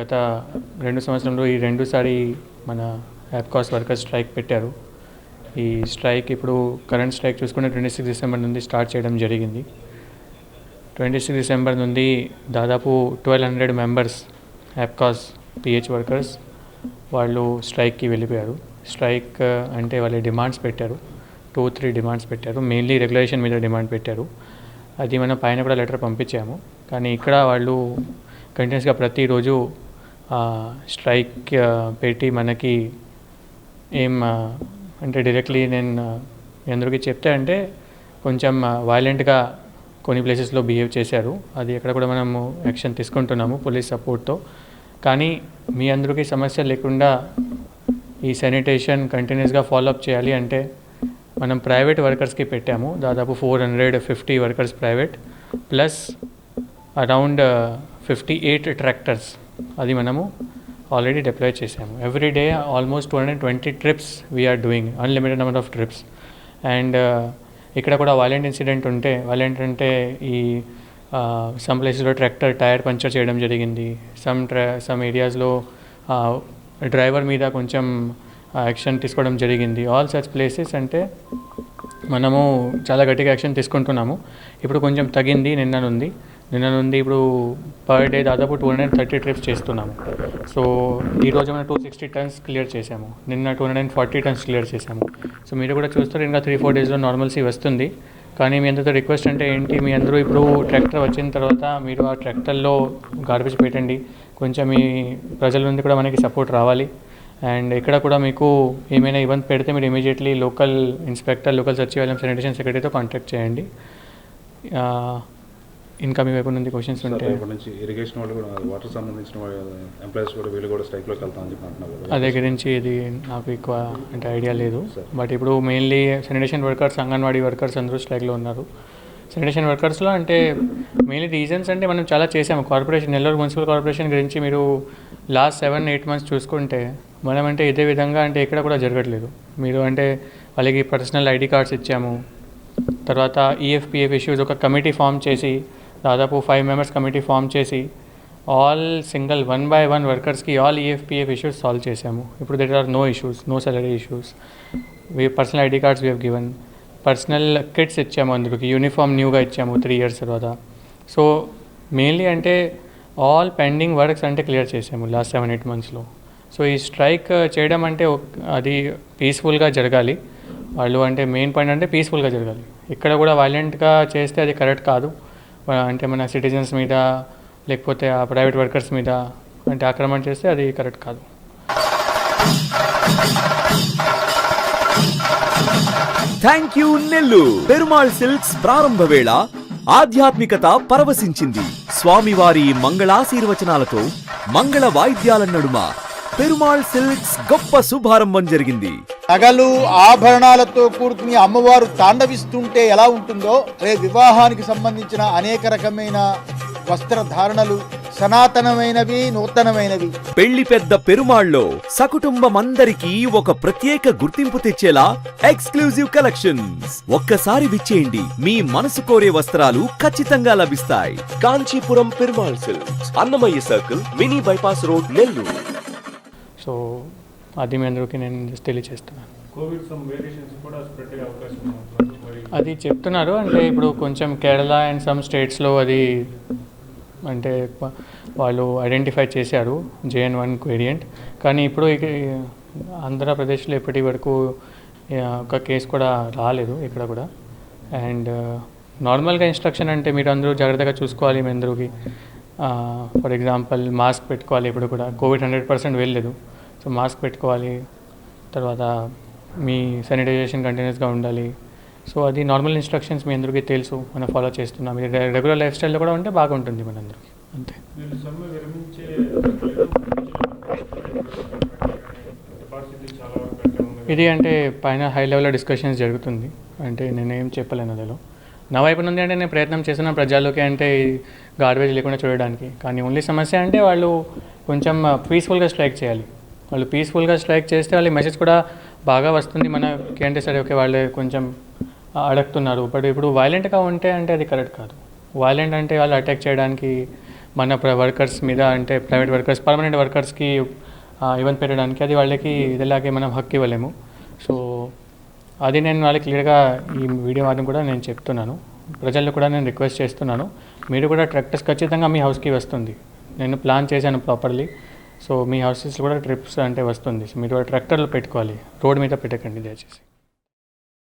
గత రెండు సంవత్సరంలో ఈ రెండుసారి మన యాప్కాస్ వర్కర్స్ స్ట్రైక్ పెట్టారు. ఈ స్ట్రైక్ ఇప్పుడు కరెంట్ స్ట్రైక్ చూసుకుంటే ట్వంటీ సిక్స్ డిసెంబర్ నుండి స్టార్ట్ చేయడం జరిగింది. ట్వంటీ సిక్స్ డిసెంబర్ నుండి దాదాపు twelve hundred members యాప్కాస్ PH workers వాళ్ళు స్ట్రైక్కి వెళ్ళిపోయారు. స్ట్రైక్ అంటే వాళ్ళు డిమాండ్స్ పెట్టారు. టూ త్రీ డిమాండ్స్ పెట్టారు. మెయిన్లీ రెగ్యులేషన్ మీద డిమాండ్ పెట్టారు. అది మనం పైన కూడా లెటర్ పంపించాము. కానీ ఇక్కడ వాళ్ళు కంటిన్యూస్గా ప్రతిరోజు స్ట్రైక్ పెట్టి మనకి ఏం అంటే డైరెక్ట్లీ నేను మీ అందరికీ చెప్తే అంటే కొంచెం వైలెంట్గా కొన్ని ప్లేసెస్లో బిహేవ్ చేశారు. అది ఎక్కడ కూడా మనము యాక్షన్ తీసుకుంటున్నాము పోలీస్ సపోర్ట్తో కానీ మీ అందరికీ సమస్య లేకుండా ఈ శానిటేషన్ కంటిన్యూస్గా ఫాలోఅప్ చేయాలి అంటే మనం ప్రైవేట్ వర్కర్స్కి పెట్టాము. దాదాపు four hundred fifty workers private plus around fifty eight tractors అది మనము ఆల్రెడీ డిప్లాయ్ చేసాము. Every day almost two hundred twenty trips we are doing unlimited number of trips and ఇక్కడ కూడా వైలెంట్ ఇన్సిడెంట్ ఉంటే వైలెంట్ అంటే ఈ సమ్ ప్లేసెస్లో tractor tyre puncture చేయడం జరిగింది. సమ్ ట్రా సమ్ ఏరియాస్లో డ్రైవర్ మీద కొంచెం uh, యాక్షన్ తీసుకోవడం జరిగింది. ఆల్ సచ్ ప్లేసెస్ అంటే మనము చాలా గట్టిగా యాక్షన్ తీసుకుంటున్నాము. ఇప్పుడు కొంచెం తగ్గింది నిన్న నుండి నిన్న నుండి ఇప్పుడు పర్ డే దాదాపు టూ హండ్రెడ్ థర్టీ ట్రిప్స్ చేస్తున్నాము సో ఈరోజు మనం టూ సిక్స్టీ టన్స్ క్లియర్ చేసాము. నిన్న two hundred forty tons clear చేసాము. సో మీరు కూడా చూస్తారు ఇంకా త్రీ ఫోర్ డేస్లో నార్మల్సీ వస్తుంది. కానీ మీ అందరితో రిక్వెస్ట్ అంటే ఏంటి? మీ అందరూ ఇప్పుడు ట్రాక్టర్ వచ్చిన తర్వాత మీరు ఆ ట్రాక్టర్లో గార్బేజ్ పెట్టండి. కొంచెం మీ ప్రజల నుండి కూడా మనకి సపోర్ట్ రావాలి. అండ్ ఇక్కడ కూడా మీకు ఏమైనా ఇబ్బంది పెడితే మీరు ఇమీడియట్లీ లోకల్ ఇన్స్పెక్టర్ లోకల్ సచివాలయం శానిటేషన్ సెక్రటరీతో కాంటాక్ట్ చేయండి. మీ వైపు నుండి క్వశ్చన్స్ ఉంటే. నుంచి ఇరిగేషన్ వాళ్ళు కూడా వాటర్ సంబంధించిన ఎంప్లాయీస్ కూడా వీళ్ళు కూడా స్ట్రైక్లోకి వెళ్తామని చెప్పి అంటున్నారు. అదే గురించి ఇది నాకు ఎక్కువ అంటే ఐడియా లేదు. బట్ ఇప్పుడు mainly sanitation workers Anganwadi workers అందరూ స్ట్రైక్లో ఉన్నారు. శానిటేషన్ వర్కర్స్లో అంటే మెయిన్లీ రీజన్స్ అంటే మనం చాలా చేసాము కార్పొరేషన్ నెల్లూరు మున్సిపల్ కార్పొరేషన్ గురించి మీరు లాస్ట్ సెవెన్ ఎయిట్ మంత్స్ చూసుకుంటే మనం అంటే ఇదే విధంగా అంటే ఇక్కడ కూడా జరగట్లేదు. మీరు అంటే వాళ్ళకి పర్సనల్ ఐడి కార్డ్స్ ఇచ్చాము. తర్వాత E ఈఎఫ్పిఎఫ్ ఇష్యూస్ ఒక కమిటీ ఫామ్ చేసి దాదాపు ఫైవ్ మెంబర్స్ కమిటీ ఫామ్ చేసి all single one by one వర్కర్స్కి all EFPF issues solve చేసాము ఇప్పుడు that are no issues no salary issues we personal ID cards we have given personal kits ఇచ్చాము అందులోకి uniform న్యూగా ఇచ్చాము three years తర్వాత. So mainly అంటే all pending works అంటే clear చేసాము లాస్ట్ సెవెన్ ఎయిట్ మంత్స్లో సో ఈ స్ట్రైక్ చేయడం అంటే అది పీస్ఫుల్గా జరగాలి. వాళ్ళు అంటే మెయిన్ పాయింట్ అంటే పీస్ఫుల్గా జరగాలి. ఇక్కడ కూడా వైలెంట్గా చేస్తే అది కరెక్ట్ కాదు. అంటే మన సిటిజన్స్ మీద లేకపోతే ఆ ప్రైవేట్ వర్కర్స్ మీద అంటే ఆక్రమణ చేస్తే అది కరెక్ట్ కాదు. థ్యాంక్ యూ నెల్లు పెరుమాళ్ సిల్క్స్ ప్రారంభ వేళ ఆధ్యాత్మికత పరవశించింది స్వామివారి మంగళాశీర్వచనాలతో మంగళ వాయిద్యాల నడుమ పెరుమాళ్ సిల్క్స్ గొప్ప శుభారంభం జరిగింది నగలు ఆభరణాలతో కూడుకుని అమ్మవారు తాండవిస్తుంటే ఎలా ఉంటుందో రే వివాహానికి సంబంధించిన అనేక రకమైన వస్త్రధారణలు సనాతనమైనవి నూతనమైనవి. పెళ్ళి పెద్ద పెరుమాళ్ళో సకుటుంబమందరికీ ఒక ప్రత్యేక గుర్తింపు తెచ్చేలా ఎక్స్క్లూజివ్ కలెక్షన్స్. ఒక్కసారి విచ్చేయండి మీ మనసు కోరే వస్త్రాలు ఖచ్చితంగా లభిస్తాయి. Kanchipuram Perumal silks Annamayya circle mini bypass road Nellore. So అది మీ అందరికీ నేను just తెలియజేస్తున్నాను అది చెప్తున్నారు. అంటే ఇప్పుడు కొంచెం కేరళ అండ్ సమ్ స్టేట్స్లో అది అంటే వాళ్ళు ఐడెంటిఫై చేశారు జేఎన్ వన్ వేరియంట్ కానీ ఇప్పుడు ఆంధ్రప్రదేశ్లో ఇప్పటి వరకు ఒక కేసు కూడా రాలేదు ఇక్కడ కూడా. అండ్ నార్మల్గా ఇన్స్ట్రక్షన్ అంటే మీరు అందరూ జాగ్రత్తగా చూసుకోవాలి మీ అందరికి. ఫర్ ఎగ్జాంపుల్ మాస్క్ పెట్టుకోవాలి ఇప్పుడు కూడా. కోవిడ్ హండ్రెడ్ పర్సెంట్ వెళ్ళలేదు. సో మాస్క్ పెట్టుకోవాలి. తర్వాత మీ శానిటైజేషన్ కంటిన్యూస్గా ఉండాలి. సో అది నార్మల్ ఇన్స్ట్రక్షన్స్ మీ అందరికీ తెలుసు. మనం ఫాలో చేస్తున్నాం. ఇది రెగ్యులర్ లైఫ్ స్టైల్లో కూడా ఉంటే బాగుంటుంది మనందరికీ. అంతే. ఇది అంటే పైన హై లెవెల్లో డిస్కషన్స్ జరుగుతుంది. అంటే నేనేం చెప్పలేను అదిలో. నా వైపు నుండి అంటే నేను ప్రయత్నం చేసిన ప్రజల్లోకి అంటే గార్బేజ్ లేకుండా చూడడానికి. కానీ ఓన్లీ సమస్య అంటే వాళ్ళు కొంచెం పీస్ఫుల్గా స్ట్రైక్ చేయాలి. వాళ్ళు పీస్ఫుల్గా స్ట్రైక్ చేస్తే వాళ్ళ మెసేజ్ కూడా బాగా వస్తుంది మనకి అంటే సరే ఓకే వాళ్ళు కొంచెం అడుగుతున్నారు. బట్ ఇప్పుడు వైలెంట్గా ఉంటే అంటే అది కరెక్ట్ కాదు. వైలెంట్ అంటే వాళ్ళు అటాక్ చేయడానికి మన వర్కర్స్ మీద అంటే ప్రైవేట్ వర్కర్స్ పర్మనెంట్ వర్కర్స్కి ఈవెంట్ పెట్టడానికి అది వాళ్ళకి ఇదిలాగే మనం హక్కు ఇవ్వలేము. సో అది నేను వాళ్ళకి క్లియర్గా ఈ వీడియో మాత్రం కూడా నేను చెప్తున్నాను. ప్రజల్లో కూడా నేను రిక్వెస్ట్ చేస్తున్నాను. మీరు కూడా ట్రాక్టర్స్ ఖచ్చితంగా మీ హౌస్కి వస్తుంది. నేను ప్లాన్ చేశాను ప్రాపర్లీ సో మీ హార్సెస్ కూడా ట్రిప్స్ అంటే వస్తుంది. మీరు ట్రాక్టర్లు పెట్టుకోవాలి. రోడ్ మీద పెట్టకండి దయచేసి.